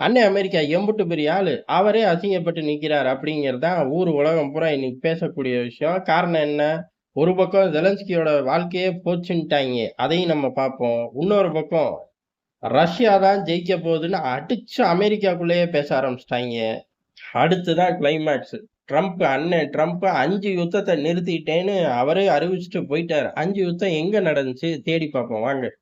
அண்ணன் அமெரிக்கா எம்புட்டு பெரிய ஆளு. அவரே அசிங்கப்பட்டு நிற்கிறார் அப்படிங்கிறதான் ஊர் உலகம் பூரா இன்னைக்கு பேசக்கூடிய விஷயம். காரணம் என்ன? ஒரு பக்கம் ஜெலன்ஸ்கியோட வாழ்க்கையே போச்சுன்ட்டாங்க. அதையும் நம்ம பார்ப்போம். இன்னொரு பக்கம் ரஷ்யா தான் ஜெயிக்க போகுதுன்னு அடிச்சு அமெரிக்காக்குள்ளேயே பேச ஆரம்பிச்சிட்டாங்க. அடுத்துதான் கிளைமேக்ஸ் ட்ரம்ப் அண்ணன் ட்ரம்ப் அஞ்சு யுத்தத்தை நிறுத்திட்டேன்னு அவரே அறிவிச்சுட்டு போயிட்டாரு. அஞ்சு யுத்தம் எங்க நடந்துச்சு? தேடி பார்ப்போம். வாங்க.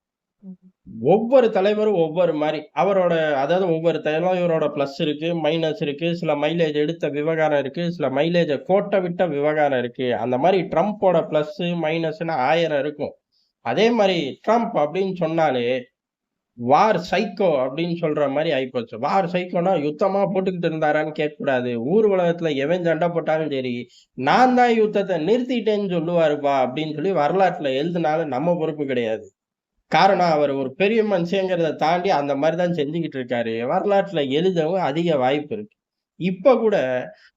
ஒவ்வொரு தலைவரும் ஒவ்வொரு மாதிரி. அவரோட அதாவது ஒவ்வொரு தலைவரோட ப்ளஸ் இருக்கு மைனஸ் இருக்கு சில மைலேஜ் எடுத்த விவகாரம் இருக்கு சில மைலேஜை கோட்டை விட்ட விவகாரம் இருக்கு. அந்த மாதிரி ட்ரம்ப்போட ப்ளஸ் மைனஸ்னு ஆயிரம் இருக்கும். அதே மாதிரி ட்ரம்ப் அப்படின்னு சொன்னாலே வார் சைக்கோ அப்படின்னு சொல்ற மாதிரி ஆயிப்போச்சு. வார் சைக்கோனா யுத்தமா போட்டுக்கிட்டு இருந்தாரான்னு கேட்கக்கூடாது. ஊர் உலகத்துல எவன் சண்டை போட்டாலும் சரி நான் தான் யுத்தத்தை நிறுத்திட்டேன்னு சொல்லுவாருப்பா அப்படின்னு சொல்லி வரலாற்றுல எழுதினாலும் நம்ம பொறுப்பு கிடையாது. காரணம் அவர் ஒரு பெரிய மனுஷங்கிறத தாண்டி அந்த மாதிரி தான் செஞ்சுக்கிட்டு இருக்காரு. வரலாற்றுல எழுதவும் அதிக வாய்ப்பு இருக்கு. இப்ப கூட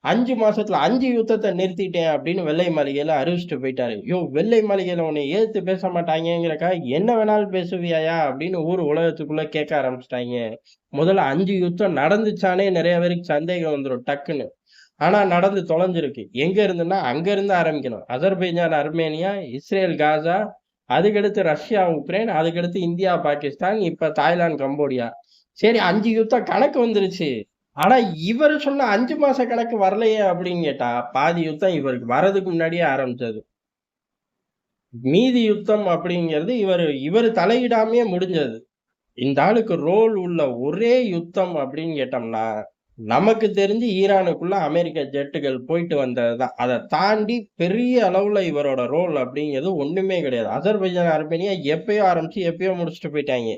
அஞ்சு மாசத்துல அஞ்சு யுத்தத்தை நிறுத்திட்டேன் அப்படின்னு வெள்ளை மாளிகையில அறிவிச்சுட்டு போயிட்டாரு. யோ வெள்ளை மாளிகையில உன்னை ஏத்து பேச மாட்டாங்கிறக்கா என்ன வேணாலும் பேசுவியாயா அப்படின்னு ஊர் உலகத்துக்குள்ள கேட்க ஆரம்பிச்சிட்டாங்க. முதல்ல அஞ்சு யுத்தம் நடந்துச்சானே நிறைய பேருக்கு சந்தேகம் வந்துடும் டக்குன்னு. ஆனா நடந்து தொலைஞ்சிருக்கு. எங்க இருந்துன்னா அங்க இருந்து ஆரம்பிக்கணும். அசர்பைஜான் அர்மேனியா இஸ்ரேல் காசா அதுக்கடுத்து ரஷ்யா உக்ரைன் அதுக்கடுத்து இந்தியா பாகிஸ்தான் இப்ப தாய்லாந்து கம்போடியா. சரி அஞ்சு யுத்தம் கணக்கு வந்துருச்சு. ஆனா இவர் சொன்ன அஞ்சு மாச கணக்கு வரலையே அப்படின்னு கேட்டா பாதி யுத்தம் இவருக்கு வர்றதுக்கு முன்னாடியே ஆரம்பிச்சது. மீதி யுத்தம் அப்படிங்கிறது இவர் இவர் தலையிடாமையே முடிஞ்சது. இந்த ஆளுக்கு ரோல் உள்ள ஒரே யுத்தம் அப்படின்னு கேட்டோம்னா நமக்கு தெரிஞ்சு ஈரானுக்குள்ள அமெரிக்க ஜெட்டுகள் போயிட்டு வந்ததுதான். அதை தாண்டி பெரிய அளவுல இவரோட ரோல் அப்படிங்கிறது ஒண்ணுமே கிடையாது. அசர்பைஜான் அர்மேனியா எப்பயோ ஆரம்பிச்சு எப்பயோ முடிச்சுட்டு போயிட்டாங்க.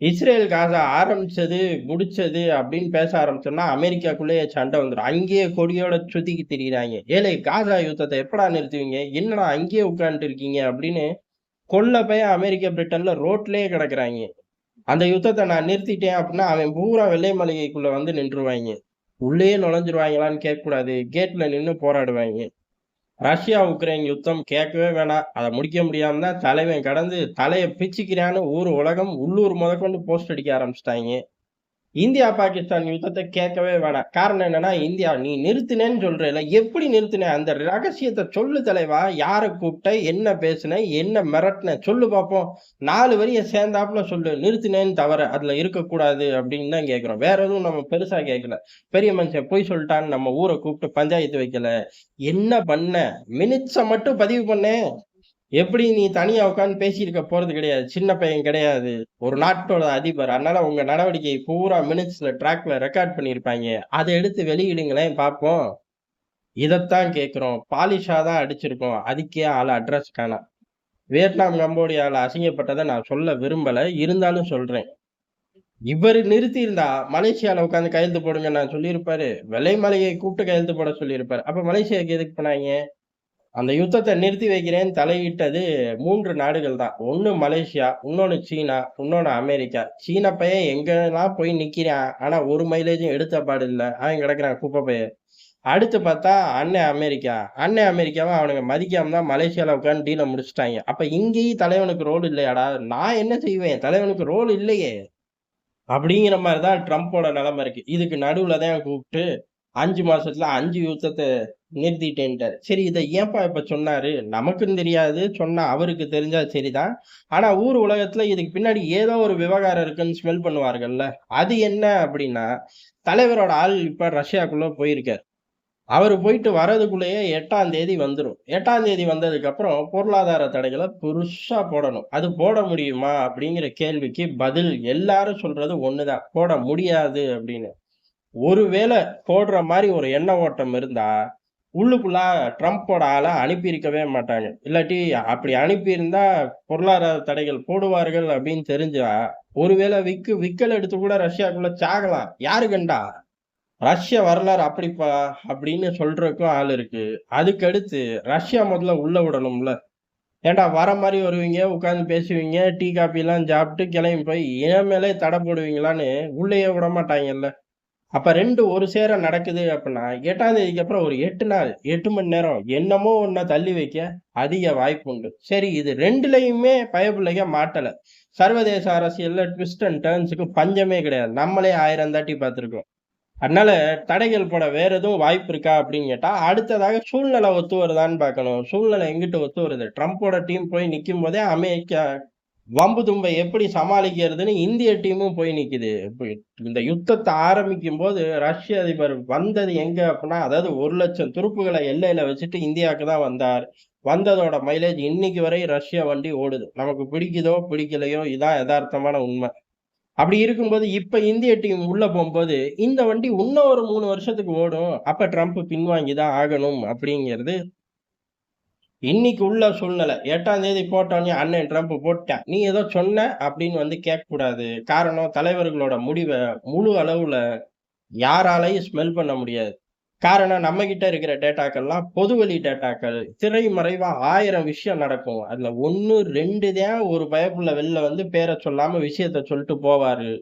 இஸ்ரேல் காசா ஆரம்பிச்சது முடிச்சது அப்படின்னு பேச ஆரம்பிச்சோம்னா அமெரிக்காக்குள்ளேயே சண்டை வந்துடும் அங்கேயே கொடியோட சுத்திக்கு திரியிறாங்க. ஏழை காசா யுத்தத்தை எப்படா நிறுத்துவீங்க? என்னடா அங்கேயே உட்காந்துட்டு இருக்கீங்க அப்படின்னு கொல்ல போய் அமெரிக்கா பிரிட்டன்ல ரோட்லயே கிடக்குறாங்க. அந்த யுத்தத்தை நான் நிறுத்திட்டேன் அப்படின்னா அவன் பூரா வெள்ளை மளிகைக்குள்ள வந்து நின்றுவாங்க உள்ளேயே நுழைஞ்சிருவாங்களான்னு கேட்கக்கூடாது. கேட்ல நின்று போராடுவாங்க. ரஷ்யா உக்ரைன் யுத்தம் கேட்கவே வேணாம். அதை முடிக்க முடியாம தான் தலைவன் கடந்து தலையை பிச்சுக்கிறான்னு ஊர் உலகம் உள்ளூர் முதற்கொண்டு போஸ்ட் அடிக்க ஆரம்பிச்சிட்டாங்க. இந்தியா பாகிஸ்தான் யுத்தத்தை கேட்கவே வேணாம். காரணம் என்னன்னா இந்தியா நீ நிறுத்தினேன்னு சொல்றல எப்படி நிறுத்தின? அந்த ரகசியத்தை சொல்லு தலைவா. யாரை கூப்பிட்ட? என்ன பேசுன? என்ன மிரட்டின? சொல்லு பார்ப்போம் நாலு வரிய சேர்ந்தாப்புல சொல்லு. நிறுத்தினேன்னு தவிர அதுல இருக்கக்கூடாது அப்படின்னு தான் கேட்கிறோம் வேற எதுவும் நம்ம பெருசா கேட்கல பெரிய மனுஷன் போய் சொல்லிட்டான்னு நம்ம ஊரை கூப்பிட்டு பஞ்சாயத்து வைக்கல. என்ன பண்ண? மினிட்ஸை மட்டும் பதிவு பண்ணேன் எப்படி நீ தனியா உட்காந்து பேசியிருக்க போறது கிடையாது. சின்ன பையன் கிடையாது. ஒரு நாட்டோட அதிபர். அதனால உங்க நடவடிக்கை பூரா மினிட்ஸ்ல ட்ராக்ல ரெக்கார்ட் பண்ணியிருப்பாங்க. அதை எடுத்து வெளியிடுங்களேன் பார்ப்போம் இதைத்தான் கேட்குறோம் பாலிஷாக தான் அடிச்சிருக்கோம். அதுக்கே ஆள் அட்ரஸ் காணாம் வியட்நாம் கம்போடியாவில் அசிங்கப்பட்டதை நான் சொல்ல விரும்பலை. இருந்தாலும் சொல்றேன். இவர் நிறுத்தியிருந்தா மலேசியாவில் மலேசியால உட்காந்து கையெழுத்து போடுங்க நான் சொல்லியிருப்பாரு. வெள்ளை மலையை கூப்பிட்டு கையெழுத்து போட சொல்லியிருப்பாரு. அப்ப மலேசியாவுக்கு எதுக்கு போனாங்க? அந்த யுத்தத்தை நிறுத்தி வைக்கிறேன் தலையிட்டது மூன்று நாடுகள் தான் ஒன்று மலேசியா இன்னொன்று சீனா இன்னொன்று அமெரிக்கா. சீன பையன் எங்கெல்லாம் போய் நிற்கிறான் ஆனால் ஒரு மைலேஜும் எடுத்த பாடு இல்லை. அவன் கிடக்குறான் குப்பை பையன். அடுத்து பார்த்தா அண்ணன் அமெரிக்கா. அண்ணன் அமெரிக்காவை அவனுங்க மதிக்காம தான் மலேசியாவில் உட்காந்து டீலை முடிச்சுட்டாங்க. அப்போ இங்கேயும் தலைவனுக்கு ரோல் இல்லையாடா? நான் என்ன செய்வேன்? தலைவனுக்கு ரோல் இல்லையே. அப்படிங்கிற மாதிரி தான் ட்ரம்ப்போட நிலைமை இருக்குது இதுக்கு நடுவில் தான் கூப்பிட்டு அஞ்சு மாசத்துல அஞ்சு யுத்தத்தை நிறுத்திட்டேன்ட்டார். சரி இதை ஏன்பா இப்ப சொன்னாரு? நமக்கும் தெரியாது. சொன்னா அவருக்கு தெரிஞ்சா சரிதான். ஆனா ஊர் உலகத்துல இதுக்கு பின்னாடி ஏதோ ஒரு விவகாரம் இருக்குன்னு ஸ்மெல் பண்ணுவார்கள்ல. அது என்ன அப்படின்னா தலைவரோட ஆள் இப்ப ரஷ்யாக்குள்ள போயிருக்காரு. அவர் போயிட்டு வர்றதுக்குள்ளேயே எட்டாம் தேதி வந்துடும் எட்டாம் தேதி வந்ததுக்கு அப்புறம் பொருளாதார தடைகளை புருஷா போடணும். அது போட முடியுமா அப்படிங்கிற கேள்விக்கு பதில் எல்லாரும் சொல்றது ஒண்ணுதான். போட முடியாது அப்படின்னு. ஒருவேளை போடுற மாதிரி ஒரு எண்ண ஓட்டம் இருந்தா உள்ளுக்குள்ள ட்ரம்ப்போட ஆளை அனுப்பியிருக்கவே மாட்டாங்க. இல்லாட்டி அப்படி அனுப்பியிருந்தா பொருளாதார தடைகள் போடுவார்கள் அப்படின்னு தெரிஞ்சா ஒருவேளை விக்கு விக்கல் எடுத்து கூட ரஷ்யாக்குள்ள சாகலாம். யாரு கண்டா? ரஷ்யா வரலாறு அப்படிப்பா அப்படின்னு சொல்றதுக்கும் ஆள் இருக்கு. அதுக்கடுத்து ரஷ்யா முதல்ல உள்ள விடணும்ல. ஏன்டா வர மாதிரி வருவீங்க உட்காந்து பேசுவீங்க டீ காப்பி எல்லாம் சாப்பிட்டு கிளம்பி போய் ஏன் மேலே தடை போடுவீங்களான்னு உள்ளேயே விட மாட்டாங்கல்ல அப்போ ரெண்டு ஒரு சேர நடக்குது அப்படின்னா எட்டாம் தேதிக்கு அப்புறம் ஒரு எட்டு நாள், எட்டு மணி நேரம் என்னமோ ஒன்றா தள்ளி வைக்க அதிக வாய்ப்பு உண்டு. சரி இது 2லயுமே பயபிள்ளைக மாட்டலை சர்வதேச அரசியலில் ட்விஸ்ட் அண்ட் டேர்ன்ஸுக்கு பஞ்சமே கிடையாது. நம்மளே ஆயிரம் தாட்டி பார்த்துருக்கோம். அதனால தடைகள் போட வேற எதுவும் வாய்ப்பு இருக்கா அப்படின்னு கேட்டால் அடுத்ததாக சூழ்நிலை ஒத்து வருதான்னு பார்க்கணும். சூழ்நிலை எங்கிட்ட ஒத்து வருது? ட்ரம்ப்போட டீம் போய் நிற்கும் போதே அமெரிக்கா வம்பு தும்பை எப்படி சமாளிக்கிறதுன்னு இந்திய டீமும் போய் நிக்குது. இந்த இந்த ஆரம்பிக்கும் ஆரம்பிக்கும்போது ரஷ்ய அதிபர் வந்தது எங்க அப்படின்னா அதாவது ஒரு லட்சம் துருப்புகளை எல்லையில வச்சுட்டு இந்தியாவுக்கு தான் வந்தார். வந்ததோட மைலேஜ் இன்னைக்கு வரை ரஷ்யா வண்டி ஓடுது. நமக்கு பிடிக்குதோ, பிடிக்கலையோ இதான் எதார்த்தமான உண்மை அப்படி இருக்கும்போது இப்ப இந்திய டீம் உள்ள போகும்போது இந்த வண்டி இன்னும் ஒரு மூணு வருஷத்துக்கு ஓடும். அப்ப ட்ரம்ப் பின்வாங்கி தான் ஆகணும் அப்படிங்கிறது இன்னைக்கு உள்ள சூழ்நிலை. எட்டாம் தேதி போட்டோனே அண்ணன் ட்ரம்ப் போட்டேன் நீ ஏதோ சொன்ன அப்படின்னு வந்து கேட்கக்கூடாது. காரணம் தலைவர்களோட முடிவை முழு அளவுல யாராலையும் ஸ்மெல் பண்ண முடியாது. காரணம் நம்ம கிட்ட இருக்கிற டேட்டாக்கள்லாம் பொதுவெளி டேட்டாக்கள். திரைமறைவா ஆயிரம் விஷயம் நடக்கும். அதுல 1, 2 தான் ஒரு பயப்புள்ள வெளில வந்து பேரை சொல்லாம விஷயத்த சொல்லிட்டு போவாரு.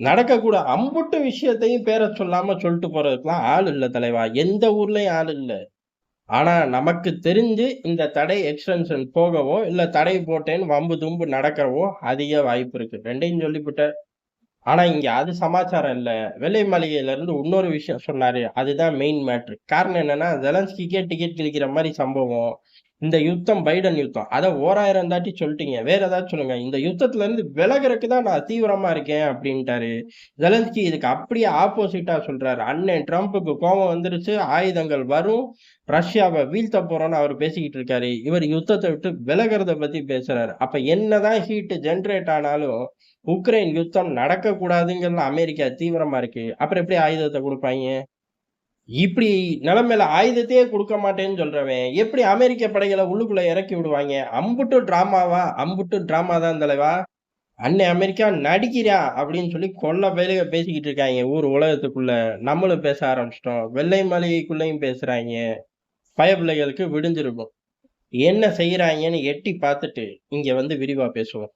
நடக்கக்கூட அம்புட்டு விஷயத்தையும் பேரை சொல்லாம சொல்லிட்டு போறதுக்குலாம் ஆள் இல்லை தலைவா. எந்த ஊர்லயும் ஆள் இல்லை ஆனால் நமக்கு தெரிஞ்சு இந்த தடை எக்ஸ்டென்ஷன் போகவோ, இல்லை தடை போட்டேன்னு வம்பு தும்பு நடக்கவோ அதிக வாய்ப்பு இருக்கு. ரெண்டையும் சொல்லிவிட்டார் ஆனால் இங்கே அது சமாச்சாரம் இல்லை வெள்ளை மாளிகையிலேருந்து இன்னொரு விஷயம் சொன்னார் அதுதான் மெயின் மேட்ரு காரணம் என்னென்னா ஜெலன்ஸ்கிக்கே டிக்கெட் கிழிக்கிற மாதிரி சம்பவம். இந்த யுத்தம் பைடன் யுத்தம். அதை ஓராயிரம் தாட்டி சொல்லிட்டீங்க வேற ஏதாவது சொல்லுங்க. இந்த யுத்தத்துல இருந்து விலகுறதுக்கு தான் நான் தீவிரமா இருக்கேன் அப்படின்ட்டாரு. ஜெலன்ஸ்கி இதுக்கு அப்படியே ஆப்போசிட்டா சொல்றாரு. அண்ணன் ட்ரம்புக்கு கோபம் வந்துருச்சு. ஆயுதங்கள் வரும். ரஷ்யாவை வீழ்த்த போறோம்னு அவர் பேசிக்கிட்டு இருக்காரு. இவர் யுத்தத்தை விட்டு விலகுறத பத்தி பேசுறாரு. அப்ப என்னதான் ஹீட் ஜென்ரேட் ஆனாலும், உக்ரைன் யுத்தம் நடக்கக்கூடாதுங்கிறதுல அமெரிக்கா தீவிரமா இருக்கு. அப்புறம் எப்படி ஆயுதத்தை கொடுப்பாங்க இப்படி நிலைமையில ஆயுதத்தையே கொடுக்க மாட்டேன்னு சொல்றவன், எப்படி அமெரிக்க படைகளை உள்ளுக்குள்ள இறக்கி விடுவாங்க அம்புட்டும் டிராமாவா? அம்புட்டும் டிராமா தான் தலைவா. அன்னை அமெரிக்கா நடிக்கிறா அப்படின்னு சொல்லி கொள்ள பயலுக பேசிக்கிட்டு இருக்காங்க ஊர் உலகத்துக்குள்ள. நம்மளும் பேச ஆரம்பிச்சிட்டோம் வெள்ளை மாளிகைக்குள்ளயும் பேசுறாங்க பயப்பிள்ளைகளுக்கு விடுஞ்சிருக்கும் என்ன செய்யறாங்கன்னு எட்டி பார்த்துட்டு, இங்க வந்து விரிவா பேசுவோம்.